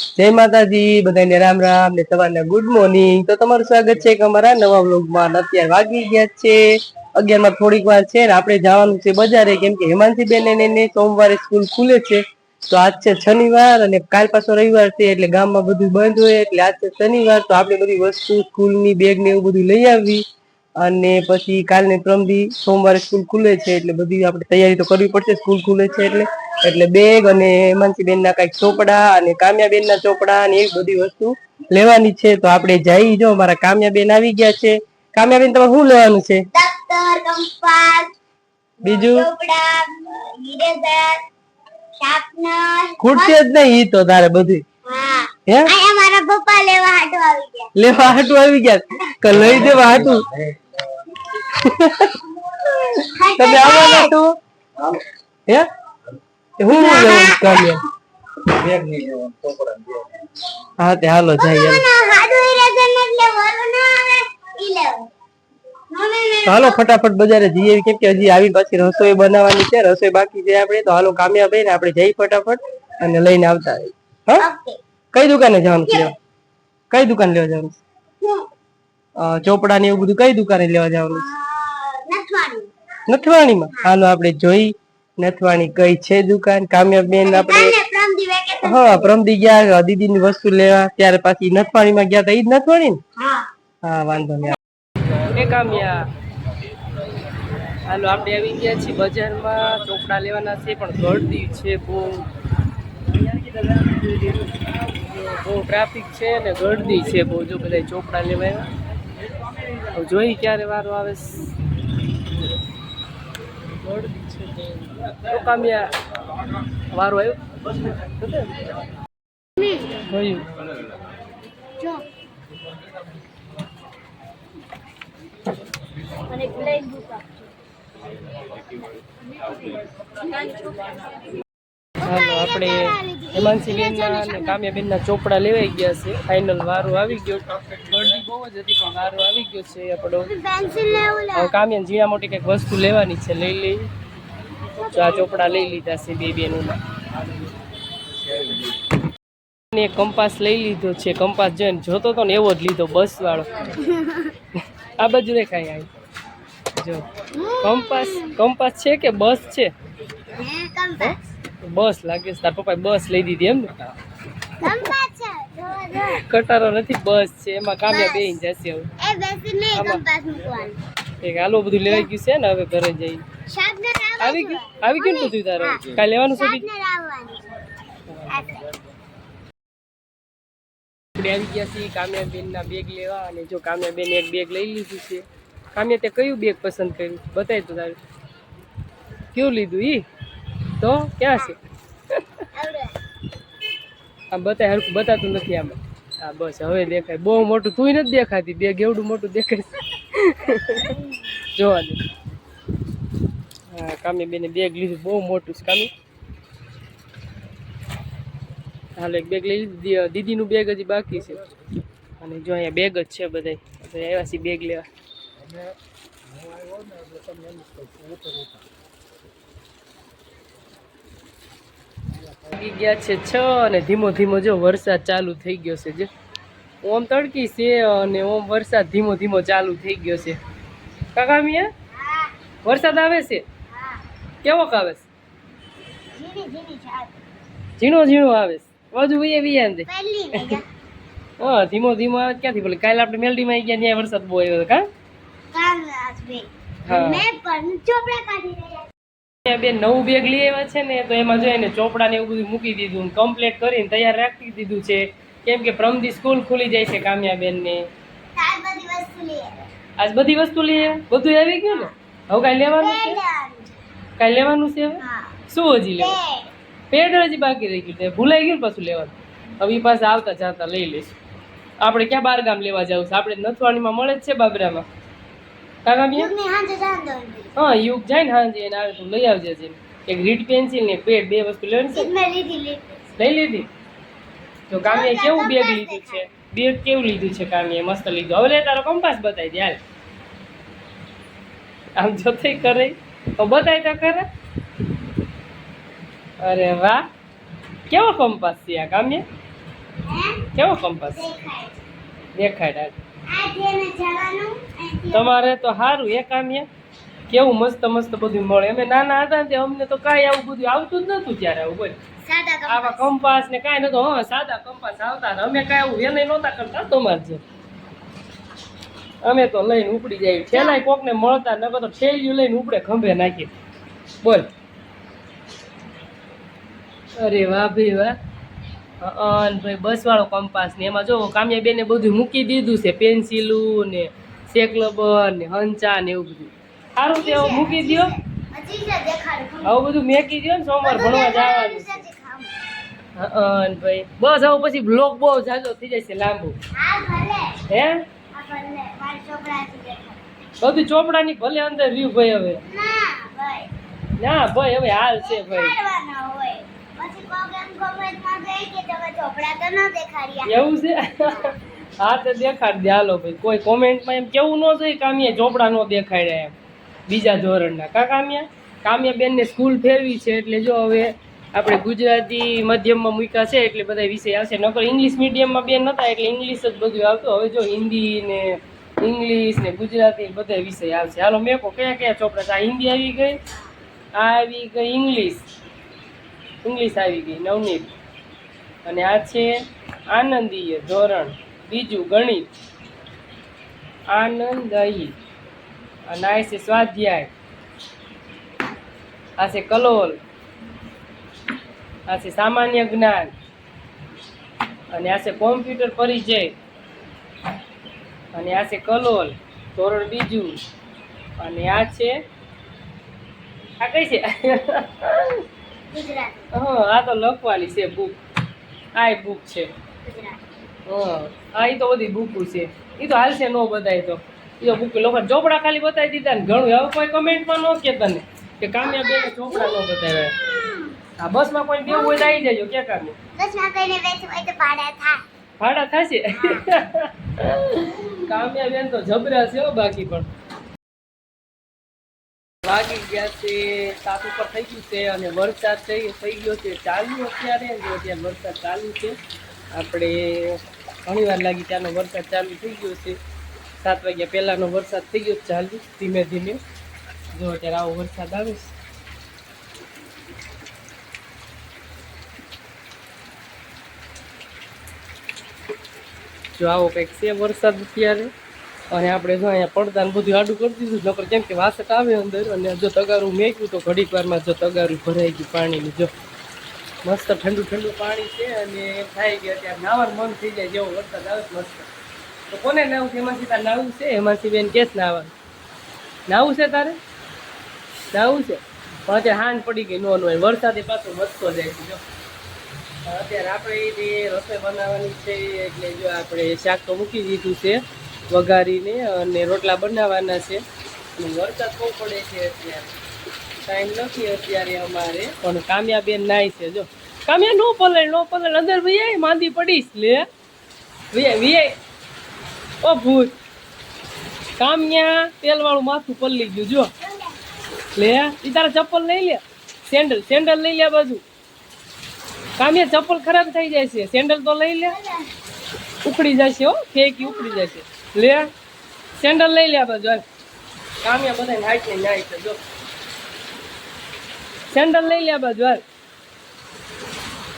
જય માતાજી, બધાને રામ રામ ને સવારના ગુડ મોર્નિંગ તો તમારું સ્વાગત છે કે અમારા નવા વ્લોગમાં અત્યારે વાગી ગયા છે, અગિયારમાં થોડીક વાર છે ને આપણે જવાનું છે બજારે. કેમ કે હેમાંસી બેન ને સોમવારે સ્કૂલ ખુલે છે. તો આજ છે શનિવાર અને કાલ પાછો રવિવાર છે એટલે ગામમાં બધું બંધ હોય. એટલે આજ છે શનિવાર, તો આપણે બધી વસ્તુ, સ્કૂલની બેગ ને એવું બધું લઈ આવી. અને પછી કાલને પ્રમદી સોમવારે સ્કૂલ ખુલે છે એટલે બધી આપણે તૈયારી તો કરવી પડશે. સ્કૂલ ખુલે છે એટલે. એટલે બેગ અને હેમાંસી બેન ના કંઈક ચોપડા અને કામ્યા બેન ના ચોપડા અને એવી બધી વસ્તુ લેવાની છે. તો આપણે જઈ જો મારા કામ્યા બેન આવી ગયા છે. કામ્યા બેન તમારે શું લેવાનું છે? બીજું? ખૂટશે જ નહીં ઈ તો તારે બધું હે. મારા પપ્પા લેવા હાટુ આવી ગયા. લેવા હાટું આવી ગયા? કે લઈ દેવા હાટું. તમે આવવાના તું હે? હું હું લેવાનું કામ્યા હા તે હાલો જાય હાલો. લેવું ફટાફટ બજારે જઈએ. કેમ કે હજી આવી પાછી રસોઈ બનાવવાની છે રસોઈ બાકી છે આપણે. તો હાલો કામ્યા ભાઈ ને આપણે જઈ ફટાફટ અને લઈને આવતા. હા? કઈ દુકાને જવાનું છે? કઈ દુકાન લેવા જવાનું ચોપડા ને એવું બધું કઈ દુકાને લેવા જવાનું છે? નથવાણીમાં? હાલો આપણે જોઈ નથવાણી કઈ છે દુકાન? કામ્યાબેન આપણે કાલે પ્રમદી વેકેશન હા પ્રમદી ગયા દીદી ની વસ્તુ લેવા. ત્યારે પાછી નથવાણીમાં ગયા તા. ઈ જ નથવાણી ને હા. હા વાંધો નહીં. એ કામ્યા. હાલો આપણે આવી ગયા છીએ બજારમાં. ચોપડા લેવાના છે પણ ગળદી છે બહુ. બહુ ટ્રાફિક છે ને ગળદી છે બહુ. જો બધા ચોપડા લેવા જોઈ ક્યારે વારો આવે. ગળદી છે તો કામ્યા વારો આવ્યો. જોયું જો. અને પ્લેન બુક હાલો આપણે હેમાંસી અને કામ્યાબેનના ચોપડા લેવાઈ ગયા છે. ફાઇનલ વારો આવી ગયો. ગળદી બહુ જ હતી પણ વારો આવી ગયો છે. આપણો કામ્યા લેવું લે. હવે કામ્યાને ઝીણા મોટી કંઈક વસ્તુ લેવાની છે લઈ લઈ તો આ ચોપડા લઈ લીધા છે બે બેનોના. ને કંપાસ લઈ લીધો છે. કંપાસ જોઈને જોતો તો ને એવો જ લીધો બસ વાળો આ બાજુ દેખાય આય. જો. કંપાસ કંપાસ છે કે બસ છે? બસ લાગે છે. તાર પપ્પાએ બસ લઈ દીધી એમ ને? જો જો કટારો નથી બસ છે. એમાં કામ્યા બેહીને જશે હવે. એક આલો બધું લેવાઈ ગયું છે ને હવે ઘરે જઈ શાર્પનર આવી ગયું? આવી ગયું ને તારે? કાલે લેવાનું છે બીજું? શાર્પનર આવવાનું આપણે આવી ગયા છીએ કામ્યાબેન ના બેગ લેવા અને જો કામ્યાબેન એક બેગ લઈ લીધું છે. કામ્યા તે કયું બેગ પસંદ કર્યું? બતાય તો તારે. કયું લીધું ઈ? તો ક્યાં છે? આમ બતાય હરખું બતાતું નથી આમાં. હા બસ હવે દેખાય. બહુ મોટું તું નથી દેખાતી. બેગ એવડું મોટું દેખાય. જોવા દે. કામી બેને બેગ લીધું, બહુ મોટું છે કામી. હાલ એક બેગ લઈ લીધું દીદીનું બેગ હજી બાકી છે. અને જો અહીંયા બેગ જ છે આપણે આવ્યા છીએ બેગ લેવા. ગયા છે છ અને ધીમો ધીમો જો વરસાદ ચાલુ થઈ ગયો છે જે. ઓમ તડકી છે અને ઓમ વરસાદ ધીમો ધીમો ચાલુ થઈ ગયો છે. કાકા મિયા વરસાદ આવે છે? હા કેવોક આવે. ઝીણો ઝીણો આવે વધુ વીએ પહેલી નહીં હા ધીમો ધીમો આવે ક્યાંથી ભલે? કાલે આપણે મેલડીમાં ગયા ત્યાં વરસાદ બહુ આવ્યો કા? બે નવું બેગ લઈ આવ્યા છે ને તો એમાં જોઈને ચોપડા ને એવું બધું મૂકી દીધું કમ્પ્લીટ કરીને તૈયાર રાખી દીધું છે. કેમ કે પ્રમદી સ્કૂલ ખુલી જાય છે કામ્યાબેન ને. આજ બધી વસ્તુ લઈ આવ્યા? બધું આવી ગયું ને? હવે કાંઈ લેવાનું છે? કાંઈ લેવાનું છે હવે? શું હજી લેવાનું? પેડ હજી બાકી રહી ગયું છે. ભૂલાઈ ગયું પાછું લેવાનું. હવે એ પાસે આવતા જાતા લઈ લઈશું. આપણે ક્યાં બાર ગામ લેવા જવું છે? આપણે નથવાણીમાં મળે જ છે બાબરામાં. કાકા નથી. હા યુગ જાય ને હાંજે એને આવે તો લઈ આવજે છે એક રીડ પેન્સિલ ને પેડ બે વસ્તુ લેવાની છે. લઈ લીધી? તો કામે કેવું બેગ લીધું છે? બેગ કેવું લીધું છે કામીએ મસ્ત લીધું. હવે લે તારો કંપાસ બતાવી દે હાલ. આમ જોતે કરે. બતાય તો કરે. અરે વાહ. કેવો કંપાસ છે આ કામ્ય કેવો કંપાસ? દેખાય તમારે તો સારું એ કામ્ય કેવું મસ્ત મસ્ત બધું મળે. અમે નાના હતા ને અમને તો કાંઈ આવું બધું આવતું જ નતું ત્યારે આવું બોલ. આવા કંપાસ. કંપાસ ને કાંઈ નતું હા સાદા કંપાસ આવતા અમે કાંઈ આવું એને નહોતા કરતા તમારે છે અમે તો લઈને ઉપડી જાય છેલ્લા કોકને મળતા ન તો ઠેલિયું લઈને ઉપડે ખંભે નાખી બોલ. અરે વાહ ભાઈ વાહ. અન ભાઈ બસ વાળો કંપાસ ને એમાં જો કામ્યા બેને બધું મૂકી દીધું છે પેન્સિલું ને સેકલબર ને હંચા ને એવું બધું. સારું તે હવે મૂકી દેખાડું આવું બધું મેકી દ્યો ને સોમવાર ભણવા જવાનું અન ભાઈ બસ આવું પછી બ્લોગ બહુ જાજો થઈ જાય છે લાંબુ હે? ભલે મારા દેખાડ બધું ચોપડાની ભલે અંદર રહ્યું ભાઈ હવે. ના ભાઈ. ના ભાઈ હવે હાલ છે ભાઈ. એવું છે? હા તો દેખાડ દે. હાલો ભાઈ કોઈ કોમેન્ટમાં એમ કેવું ન જોઈએ કામિયા ચોપડા નો દેખાડ્યા એમ. બીજા ધોરણના. કા કામિયા? કામિયા બેનને સ્કૂલ ફેરવી છે એટલે જો હવે આપણે ગુજરાતી માધ્યમમાં મૂક્યા છે એટલે બધા વિષય આવશે. નકર ઇંગ્લિશ મીડિયમમાં બેન નતા, એટલે ઇંગ્લિશ જ બધું આવતું. હવે જો હિન્દી ને ઇંગ્લિશ ને ગુજરાતી બધા વિષય આવશે. હાલો મેકો કયા કયા ચોપડા? આ હિન્દી આવી ગઈ, આ આવી ગઈ ઇંગ્લિશ ઇંગ્લિશ આવી ગઈ, નવનીત. અને આ છે આનંદીય ધોરણ. બીજું ગણિત. આનંદયી અને આ છે સ્વાધ્યાય. આ છે કલોલ. આ છે સામાન્ય જ્ઞાન. અને આ છે કોમ્પ્યુટર પરિચય. અને આ છે કલોલ ધોરણ બીજું. અને આ છે આ કઈ છે? હા આ તો લખવાની છે બુક આ બુક છે. હા હા એ તો બધી બુકો છે. એ તો હાલશે નો બધાય તો. એ તો બુક લોકો ચોપડા ખાલી બતાવી દીધા ને ઘણું. હવે કોઈ કમેન્ટમાં ન કે તને કે કામ્યા બે ચોપડા ન બતાવ્યા. આ બસમાં કોઈ દેવું હોય આવી જજો ક્યાં કામે દસમાં કઈને વેચવું હોય તો ભાડા થાય. ભાડા થશે? કામ્યા બેન તો જબરા છે બાકી પણ. વાગી ગયા છે સાત ઉપર થઈ ગયું છે અને વરસાદ થઈ થઈ ગયો છે ચાલુ અત્યારે જો અત્યારે વરસાદ ચાલુ છે. આપણે ઘણી વાર લાગી ત્યાંનો વરસાદ ચાલુ થઈ ગયો છે. સાત વાગ્યા પહેલાંનો વરસાદ થઈ ગયો ચાલુ ધીમે ધીમે. જો અત્યારે આવો વરસાદ આવે છે. જો આવો કંઈક છે વરસાદ અત્યારે. અને આપણે જો અહીંયા પડદાને બધું આડું કરી દીધું. નકર કેમ કે વાસટ આવે અંદર. અને જો તગારું મેક્યું તો ઘડીક વારમાં જો તગારું ભરાઈ ગયું પાણીનું. જો મસ્ત ઠંડુ ઠંડુ પાણી છે અને એમ થાય કે અત્યારે નાવાનું મન થઈ જાય જેવો વરસાદ આવે મસ્ત. તો કોને નાવું છે? એમાંથી તારે નાવું છે? એમાંથી બેન કેસ નાવાનું. નાવું છે તારે? નાવું છે? પણ અત્યારે હાંજ પડી ગઈ, નો નો. વરસાદે પાછો મસ્તો જાય છે, જો. અત્યારે આપણે જે રસોઈ બનાવવાની છે, એટલે જો આપણે શાક તો મૂકી દીધું છે, વઘારીને અને રોટલા બનાવવાના છે. વરસાદ બહુ પડે છે અત્યારે ટાઈમ નથી અત્યારે અમારે. પણ કામ્યા બેન નાય છે, જો. કામ્યા નો પલળ નો પલળ. અંદર ભાઈ માંદી પડીશ લે. Vi Vi. ઓ ભૂત. કામ્યા તેલવાળું માથું પલળી ગયું, જો. લે એ તારા ચપ્પલ લઈ લે. સેન્ડલ સેન્ડલ લઈ લે બાજુ. કામ્યા ચપ્પલ ખરાબ થઈ જાય છે. સેન્ડલ તો લઈ લે. ઉખડી જશે હો. ફેંકી ઉખડી જશે. લે. સેન્ડલ લઈ લે આ બાજુ બધા નાખી નાખી, જો. સેન્ડલ લઈ લે હાલ